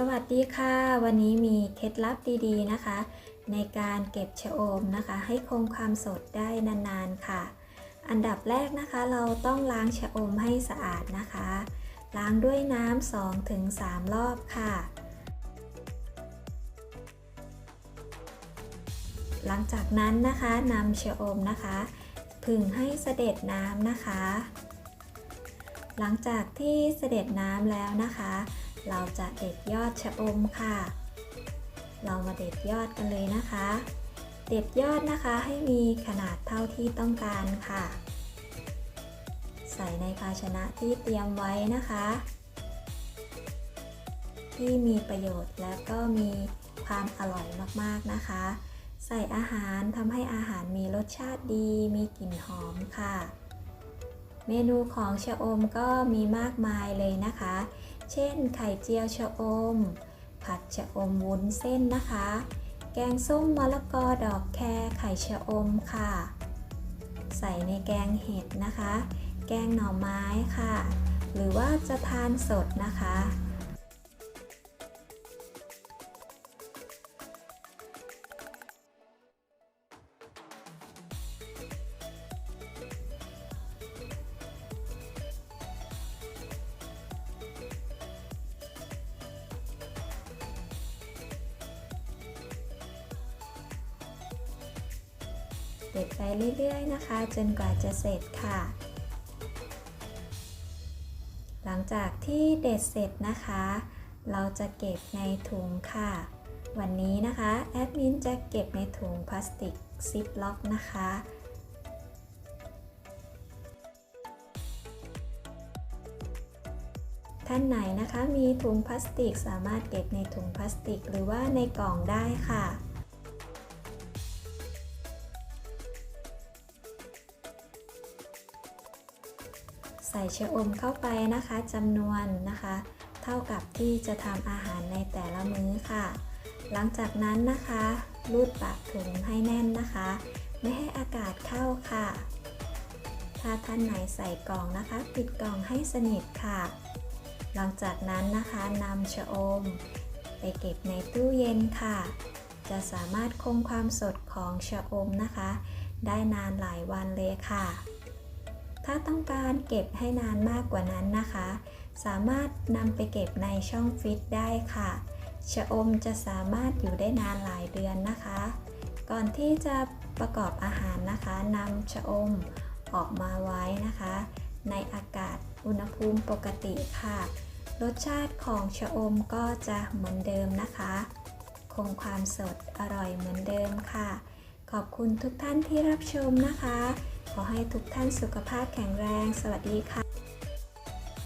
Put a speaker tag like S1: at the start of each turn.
S1: สวัสดีค่ะ วันนี้มีเคล็ดลับดีๆนะคะ ในการเก็บชะอมนะคะ ให้คงความสดได้นานๆค่ะ อันดับแรกนะคะเราต้องล้างชะอมให้สะอาดนะคะ ล้างด้วยน้ำ2ถึง3รอบค่ะ หลังจากนั้นนะคะนำชะอมนะคะผึ่งให้เสด็จน้ำนะคะ หลังจากที่เสด็จน้ำแล้วนะคะ เราจะเด็ดยอดชะอมค่ะ เรามาเด็ดยอดกันเลยนะคะ เด็ดยอดนะคะให้มีขนาดเท่าที่ต้องการค่ะ ใส่ในภาชนะที่เตรียมไว้นะคะ ที่มีประโยชน์และก็มีความอร่อยมากๆนะคะ ใส่อาหารทำให้อาหารมีรสชาติดี มีกลิ่นหอมค่ะ เมนูของชะอมก็มีมากมายเลยนะคะ เช่น ไข่เจียวชะอม ผัดชะอมวุ้นเส้นนะคะ แกงส้มมะละกอดอกแครไข่ชะอมค่ะ ใส่ในแกงเห็ดนะคะ แกงหน่อไม้ค่ะ หรือว่าจะทานสดนะคะ ด็ดไปเรื่อยๆนะคะ จนกว่าจะเสร็จค่ะ หลังจากที่เด็ดเสร็จนะคะ เราจะเก็บในถุงค่ะ วันนี้นะคะแอดมินจะเก็บในถุงพลาสติกซิปล็อกนะคะท่านไหนนะคะมีถุงพลาสติกสามารถเก็บในถุงพลาสติกหรือว่าในกล่องได้ค่ะ ใส่ชะอมเข้าไปนะคะจำนวนนะคะ เท่ากับที่จะทำอาหารในแต่ละมื้อค่ะ หลังจากนั้นนะคะรูดปากถุงให้แน่นนะคะ ไม่ให้อากาศเข้าค่ะ ถ้าท่านไหนใส่กล่องนะคะ ปิดกล่องให้สนิทค่ะ หลังจากนั้นนะคะนำชะอม ไปเก็บในตู้เย็นค่ะ จะสามารถคงความสดของชะอมนะคะ ได้นานหลายวันเลยค่ะ ถ้าต้องการเก็บให้นานมากกว่านั้นนะคะ สามารถนำไปเก็บในช่องฟิตได้ค่ะ ชะอมจะสามารถอยู่ได้นานหลายเดือนนะคะ ก่อนที่จะประกอบอาหารนะคะนำชะอมออกมาไว้นะคะ ในอากาศอุณหภูมิปกติค่ะ รสชาติของชะอมก็จะเหมือนเดิมนะคะ คงความสดอร่อยเหมือนเดิมค่ะ ขอบคุณทุกท่านที่รับชมนะคะ ขอให้ทุกท่านสุขภาพแข็งแรง สวัสดีค่ะ